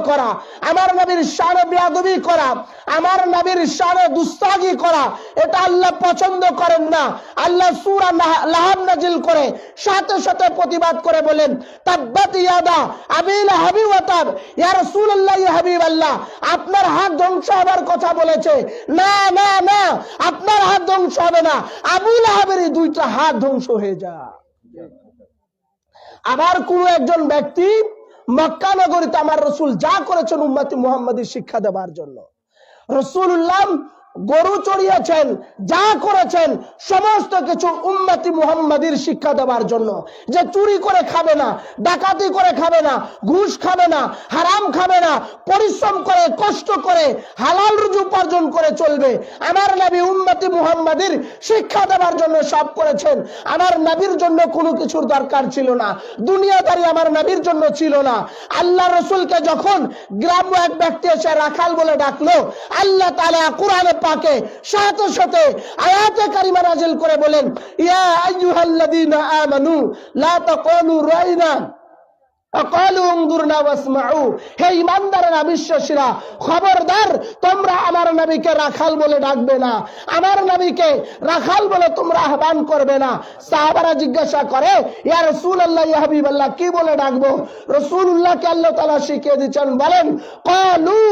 করা, আমার নবীর শানে বেয়াদবি করা, আমার নবীর শানে দুস্তাগি করা, এটা আল্লাহ পছন্দ করেন না। আল্লাহ সূরা লাহ- লাহাব নাজিল করে, সাথে সাথে প্রতিবাদ করে বলেন, তাব্বাত ইয়াদা আবিল হাবি ওয়াতাব ইয়া রাসূলুল্লাহ, ইয়া হাবিবাল্লাহ, আপনার হাত ধ্বংস হবার কথা বলেছে। না না না, আপনার হাত ধ্বংস হবে না। আবু লাহাবেরই দুইটা হাত ধ্বংস হয়ে যা আবার কোন একজন ব্যক্তি মক্কা নগরীতে আমার রসুল যা করেছেন উম্মাতি মুহাম্মাদের শিক্ষা দেবার জন্য। রসুল্লাহ গরু চড়িয়েছেন, যা করেছেন, সমস্ত কিছু উম্মতি মুহাম্মাদির শিক্ষা দেওয়ার জন্য। যে চুরি করে খাবে না, ডাকাতি করে খাবে না, ঘুষ খাবে না, হারাম খাবে না, পরিশ্রম করে, কষ্ট করে, হালাল রুজু উপার্জন করে চলবে, আমার নবী উম্মতি মুহাম্মাদির শিক্ষা দেওয়ার জন্য সব করেছেন। আমার নবীর জন্য কোনো কিছুর দরকার ছিল না। দুনিয়াদারি আমার নবীর জন্য ছিল না। আল্লাহ রসুলকে যখন গ্রাম্য এক ব্যক্তি এসে রাখাল বলে ডাকলো, আল্লাহ তালা কোরআনে পাকে সাথে সাথে আয়াতে কারিমা নাজিল করে বলেন, ইয়া আইয়ুহাল্লাযীনা আমানু লা তাকুলু রাইনা। হে ইমানদারেরা, বিশ্বাসীরা, খবরদার, তোমরা আমার নবীকে রাখাল বলে ডাকবে না। আমার নবীকে রাখাল বলে তোমরা আহ্বান করবে না। সাহাবারা জিজ্ঞাসা করে ইয়া রাসূলুল্লাহ ইয়া হাবিবাল্লাহ কি বলে ডাকবো? রাসূলুল্লাহকে আল্লাহ তাআলা শিখিয়ে দিচ্ছেন বলেন ক্বালু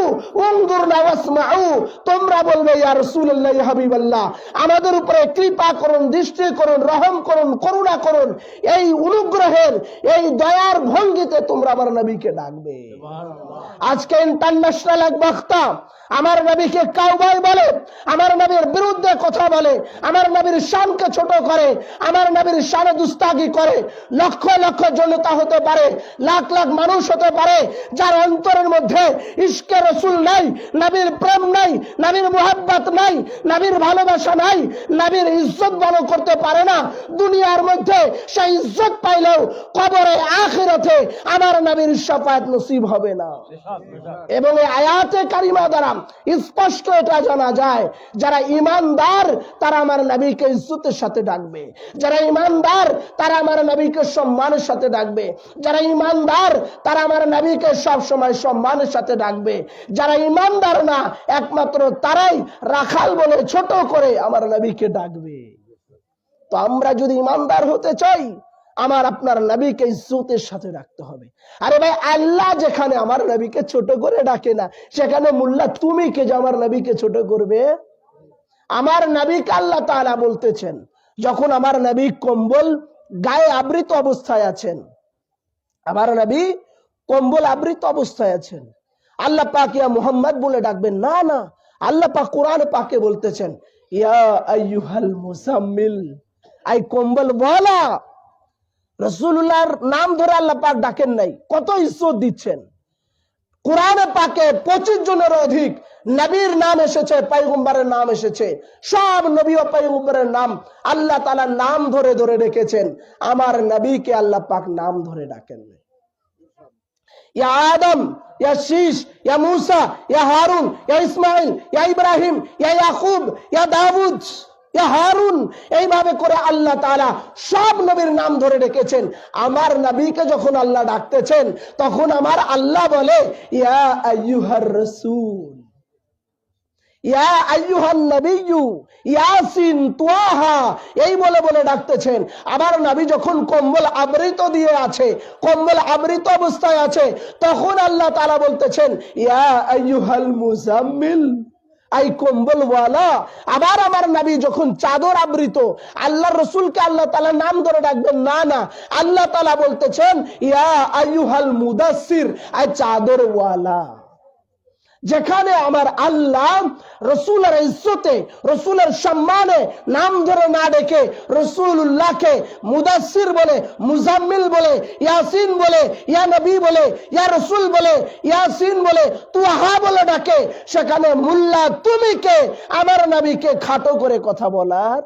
উংদুরনা ওয়াসমাউ। তোমরা বলবে ইয়া রাসূলুল্লাহ ইয়া হাবিবাল্লাহ আমাদের উপরে কৃপা করুন দৃষ্টি করুন রহম করুন করুণা করুন। এই অনুগ্রহের এই দয়ার ভঙ্গিতে তোমরা আমার নবীকে ডাকবে। আজকে ইন্টারন্যাশনাল এক বক্তা আমার নবীকে কাউবয় বলে আমার নবীর বিরুদ্ধে কথা বলে আমার নবীর শানকে ছোট করে আমার নবীর শানে দুস্তাগি করে লক্ষ লক্ষ জনতা হতে পারে লাখ লাখ মানুষ হতে পারে যার অন্তরের মধ্যে ইস্কে রসুল নাই নবীর প্রেম নাই নবীর মোহাব্বত নাই নবীর ভালোবাসা নাই নবীর ইজ্জত ভালো করতে পারে না। দুনিয়ার মধ্যে সেই ইজ্জত পাইলেও কবরে আখিরাতে আমার নবীর সাফায়াত নসিব হবে না। এবং এই আয়াতে কারিমা দ্বারা স্পষ্ট এটা জানা যায়। যারা ইমানদার তারা আমার নবীকে ইজ্জতের সাথে ডাকবে। যারা ইমানদার তারা আমার নবীকে সম্মানের সাথে ডাকবে। যারা ইমানদার তারা আমার নবীকে সব সময় সম্মানের সাথে ডাকবে। যারা ইমানদার না, একমাত্র তারাই রাখাল বলে ছোট করে আমার নবীকে ডাকবে। তো আমরা যদি ইমানদার হতে চাই আমার আপনার নবীকে ইজ্জতের সাথে রাখতে হবে। আরে ভাই, আল্লাহ যেখানে আমার নবীকে ছোট করে ডাকে না, সেখানে মোল্লা তুমি কে যে আমার নবীকে ছোট করবে? আমার নবীকে আল্লাহ তাআলা বলতেছেন, যখন আমার নবী কম্বল গায়ে আবৃত অবস্থায় আছেন, আমার নবী কম্বল আবৃত অবস্থায় আছেন, আল্লাহ পাক ইয়া মুহাম্মদ বলে ডাকবেন, না না, আল্লাহ পাক কোরআন পাকে বলতেছেন, ইয়া আইয়ুহাল মুসাম্মিল আই কম্বল বলা রসুল্লাহর নাম ধরে আল্লাহ পাক ডাকেন নাই। কত ইজ্জত দিচ্ছেন। কোরআনে পাকে পঁচিশ জনের অধিক নবীর নাম এসেছে পাইগম্বরের নাম এসেছে। সব নবী ও পাইগম্বরের নাম আল্লাহ তাআলা নাম ধরে ধরে রেখেছেন। আমার নবীকে আল্লাহ পাক নাম ধরে ডাকেন নাই। ইয়া আদম, ইয়া শীষ ইয়া মুসা, ইয়া হারুন, ইয়া ইসমাইল ইয়া ইব্রাহিম, ইয়া ইয়াকুব, ইয়া দাউদ। হারুন, এইভাবে করে আল্লাহ তাআলা সব নবীর নাম ধরে রেখেছেন আমার নবীকে যখন আল্লাহ ডাকতেছেন, তখন আমার আল্লাহ বলে, ইয়া রাসূল এই বলে বলে ডাকতেছেন। আবার নবী যখন কম্বল আবৃত দিয়ে আছে, কম্বল আবৃত অবস্থায় আছে, তখন আল্লাহ তাআলা বলতেছেন, ইয়া আইয়ুহাল মুজাম্মিল। আই কম্বলওয়ালা আবার আমার নাবি যখন চাদর আবৃত আল্লাহ রসুলকে আল্লাহ তালা নাম ধরে ডাকবেন, না না। আল্লাহ তালা বলতেছেন, ইয়া আইয়ুহাল মুদাসসির আই চাদর ওয়ালা যেখানে আমার আল্লাহ রসুলের ইজ্জতে, রসুলের সম্মানে নাম ধরে না ডেকে রসুল্লাহকে মুদাসির বলে, মুজাম্মিল বলে, ইয়াসিন বলে, ইয়া নবী বলে, ইয়া রসুল বলে, ইয়াসিন বলে তুহা বলে ডাকে, সেখানে মুল্লা তুমি কে? আমার নবীকে খাটো করে কথা বলার